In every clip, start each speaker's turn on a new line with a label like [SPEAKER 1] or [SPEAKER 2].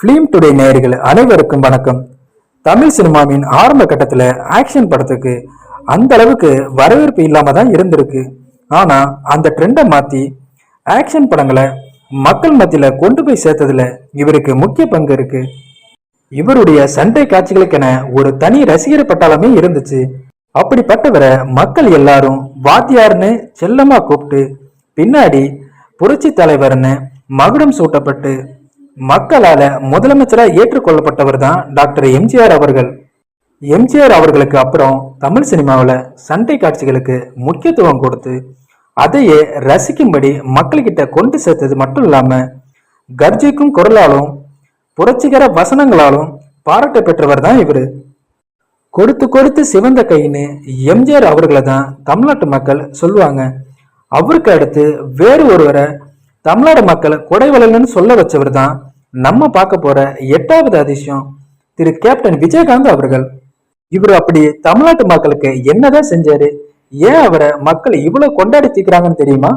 [SPEAKER 1] Film today நேயர்கள் அனைவருக்கும் வணக்கம். தமிழ் சினிமாவின் ஆரம்ப கட்டத்தில் ஆக்ஷன் படத்துக்கு அந்த அளவுக்கு வரவேற்பு இல்லாம தான் இருந்திருக்கு. ஆனால் அந்த ட்ரெண்டை மாற்றி ஆக்ஷன் படங்களை மக்கள் மத்தியில் கொண்டு போய் சேர்த்ததுல இவருக்கு முக்கிய பங்கு இருக்கு. இவருடைய சண்டை காட்சிகளுக்கென ஒரு தனி ரசிகர் பட்டாளமே இருந்துச்சு. அப்படிப்பட்டவரை மக்கள் எல்லாரும் வாத்தியார்னு செல்லமா கூப்பிட்டு பின்னாடி புரட்சி தலைவர்னு மகுடம் சூட்டப்பட்டு மக்களால முதலமைச்சரா ஏற்றுக்கொள்ளப்பட்டவர் தான் டாக்டர் எம்ஜிஆர் அவர்கள். எம்ஜிஆர் அவர்களுக்கு அப்புறம் தமிழ் சினிமாவில் சண்டை காட்சிகளுக்கு முக்கியத்துவம் கொடுத்து அதையே ரசிக்கும்படி மக்கள்கிட்ட கொண்டு சேர்த்தது மட்டும் இல்லாம கர்ஜிக்கும் குரலாலும் புரட்சிகர வசனங்களாலும் பாராட்ட பெற்றவர் தான் இவரு. கொடுத்து கொடுத்து சிவந்த கைன்னு எம்ஜிஆர் அவர்களை தான் தமிழ்நாட்டு மக்கள் சொல்லுவாங்க. அவருக்கு அடுத்து வேறு ஒருவரை தமிழ்நாடு மக்கள் கொடைவளல்னு சொல்ல வச்சவர் தான் நம்ம பார்க்க போற எட்டாவது அதிசயம் திரு கேப்டன் விஜயகாந்த் அவர்கள். இவர் அப்படி தமிழ்நாட்டு மக்களுக்கு என்னதான் செஞ்சாரு? ஏன் அவரை மக்கள் இவ்வளவு கொண்டாடி தீக்கிறாங்கன்னு தெரியுமா?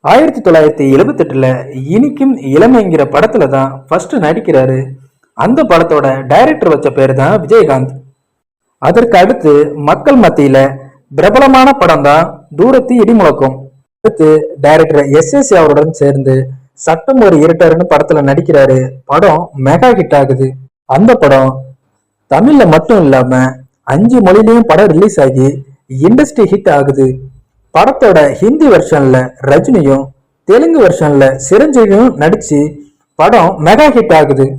[SPEAKER 1] ஆயிரத்தி தொள்ளாயிரத்தி எழுபத்தெட்டுல இனிக்கும் இளமைங்கிற படத்துல தான் ஃபர்ஸ்ட் நடிக்கிறாரு. அந்த படத்தோட டைரக்டர் வச்ச பேர் தான் விஜயகாந்த். அதற்கு அடுத்து மக்கள் மத்தியில பிரபலமான படம் தான் தூரத்து இடிமுழக்கம். அடுத்து டைரக்டர் எஸ் எஸ் அவருடன் சேர்ந்து சட்டம் ஒரு இருட்டாருன்னு படத்துல நடிக்கிறாரு. படம் மெகா ஹிட் ஆகுது. அந்த படம் தமிழ்ல மட்டும் இல்லாம அஞ்சு மொழிலையும் படம் ரிலீஸ் ஆகி இண்டஸ்ட்ரி ஹிட் ஆகுது. படத்தோட ஹிந்தி வெர்ஷன்ல ரஜினியும் தெலுங்கு வெர்ஷன்ல சிரஞ்சீவியும் நடிச்சு படம் மெகா ஹிட் ஆகுது.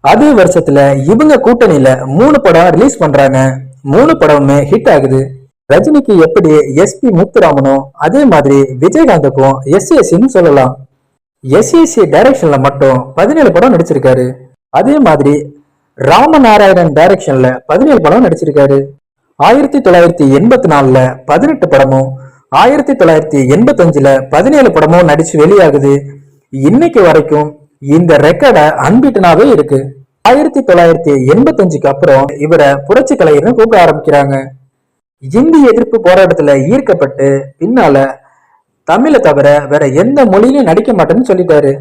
[SPEAKER 1] அதே வருஷத்துல இவங்க கூட்டணியில மூணு படம் ரிலீஸ் பண்றாங்க. மூணு படமுமே ஹிட் ஆகுது. ரஜினிக்கு எப்படி எஸ்பி முத்துராமனோ அதே மாதிரி விஜயகாந்துக்கும் எஸ்ஏசின்னு சொல்லலாம். எஸ்இசி டைரக்ஷன்ல மட்டும் பதினேழு படம் நடிச்சிருக்காரு. அதே மாதிரி ராமநாராயணன் டைரக்ஷன்ல பதினேழு படம் நடிச்சிருக்காரு. ஆயிரத்தி தொள்ளாயிரத்தி எண்பத்தி நாலுல பதினெட்டு படமும் ஆயிரத்தி தொள்ளாயிரத்தி எண்பத்தஞ்சுல பதினேழு படமும் நடிச்சு வெளியாகுது. இன்னைக்கு வரைக்கும் இந்த ரெக்கார்டை அன்பீட்டனாவே இருக்கு. ஆயிரத்தி தொள்ளாயிரத்தி எண்பத்தஞ்சுக்கு அப்புறம் இவரை புரட்சி கலைஞர்னு கூப்பிட ஆரம்பிக்கிறாங்க. இந்தி எதிர்ப்பு போராட்டத்துல ஈர்க்கப்பட்டு பின்னால தமிழை தவிர வேற எந்த மொழியிலையும் நடிக்க மாட்டேன்னு சொல்லிட்டாரு.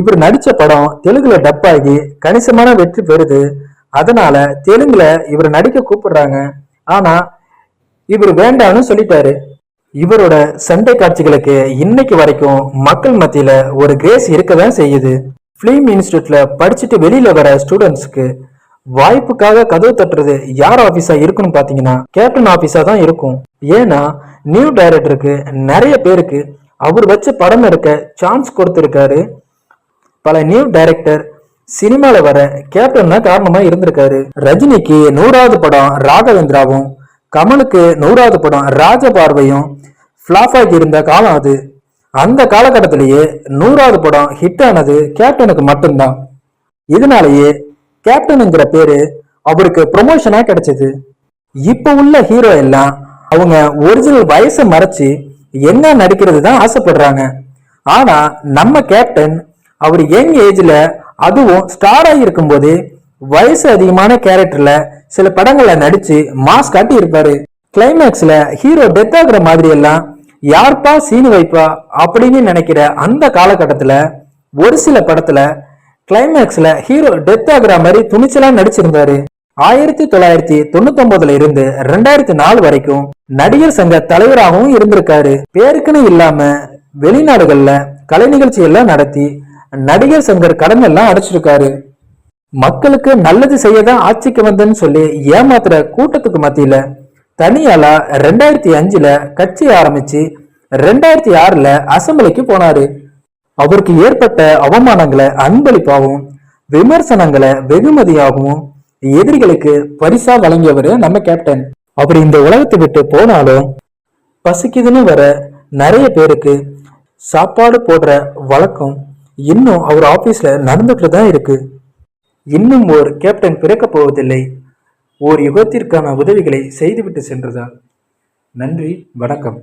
[SPEAKER 1] இவர் நடிச்ச படம் தெலுங்குல டப் ஆகி கணிசமான வெற்றி பெறுது. அதனால தெலுங்குல இவர் நடிக்க கூப்பிடுறாங்க. ஆனா இவர் வேண்டாம்னு சொல்லிட்டாரு. இவரோட சண்டை காட்சிகளுக்கு இன்னைக்கு வரைக்கும் மக்கள் மத்தியில ஒரு கிரேஸ் இருக்கதான் செய்யுது. பிலிம் இன்ஸ்டியூட்ல படிச்சுட்டு வெளியில வர ஸ்டூடெண்ட்ஸ்க்கு வாய்ப்புக்காக கதவு தட்டுறது யார் ஆபீஸா இருக்குன்னு பாத்தீங்கன்னா கேப்டன் ஆபீஸா தான் இருக்கும். ஏன்னா நியூ டைரக்டருக்கு நிறைய பேருக்கு அவர் வச்சு படம் எடுக்க சான்ஸ் கொடுத்துருக்காரு. பல நியூ டைரக்டர் சினிமாவில் வர கேப்டன் காரணமாக இருந்திருக்காரு. ரஜினிக்கு நூறாவது படம் ராகவேந்திராவும் கமலுக்கு நூறாவது படம் ராஜபார்வையும் ஃப்ளாப் ஆகி இருந்த காலம் அது. அந்த காலகட்டத்திலேயே நூறாவது படம் ஹிட் ஆனது கேப்டனுக்கு மட்டும்தான். இதனாலேயே கேப்டனுங்கிற பேரு அவருக்கு ப்ரொமோஷனாக கிடைச்சது. இப்போ உள்ள ஹீரோ எல்லாம் அவங்க ஒரிஜினல் வயசை மறைச்சு என்ன நடிக்கிறது தான் ஆசைப்படுறாங்க. ஆனா நம்ம கேப்டன் அவர் யங் ஏஜ்ல அதுவும் ஸ்டாரா இருக்கும்போது வயசு அதிகமான கேரக்டர்ல சில படங்கள்ல நடிச்சு மாஸ் காட்டி இருப்பாரு கிளைமேக்ஸ்ல ஹீரோ டெத் ஆகுற மாதிரி எல்லாம் யார்ப்பா சீனு வைப்பா அப்படின்னு நினைக்கிற அந்த காலகட்டத்துல ஒரு சில படத்துல கிளைமேக்ஸ்ல ஹீரோ டெத் ஆகுற மாதிரி துணிச்சலா நடிச்சிருந்தாரு. ஆயிரத்தி தொள்ளாயிரத்தி தொண்ணூத்தி ஒன்பதுல இருந்து ரெண்டாயிரத்தி நாலு வரைக்கும் நடிகர் சங்க தலைவராகவும் இருந்திருக்காரு. பேருக்குன்னு இல்லாம வெளிநாடுகள்ல கலை நிகழ்ச்சி எல்லாம் நடத்தி நடிகர் சங்கர் கடன் எல்லாம் அடைச்சிருக்காரு. மக்களுக்கு நல்லது செய்யதான் ஆட்சிக்கு வந்தேன்னு சொல்லி ஏமாத்துற கூட்டத்துக்கு மத்தியில தனியாலா ரெண்டாயிரத்தி அஞ்சுல கட்சி ஆரம்பிச்சு ரெண்டாயிரத்தி ஆறுல அசம்பிளிக்கு போனாரு. அவருக்கு ஏற்பட்ட அவமானங்களை அன்பளிப்பாகவும் விமர்சனங்களை வெகுமதியாகவும் எதிரிகளுக்கு பரிசா வழங்கியவர் நம்ம கேப்டன் அவர் இந்த உலகத்தை விட்டு போனாலும் பசிக்குதுன்னு வர நிறைய பேருக்கு சாப்பாடு போடுற வழக்கம் இன்னும் அவர் ஆபீஸ்ல நடந்துட்டு தான் இருக்கு. இன்னும் ஒரு கேப்டன் பிறக்க போவதில்லை. ஓர் யுகத்திற்கான உதவிகளை செய்துவிட்டு சென்றதால் நன்றி வணக்கம்.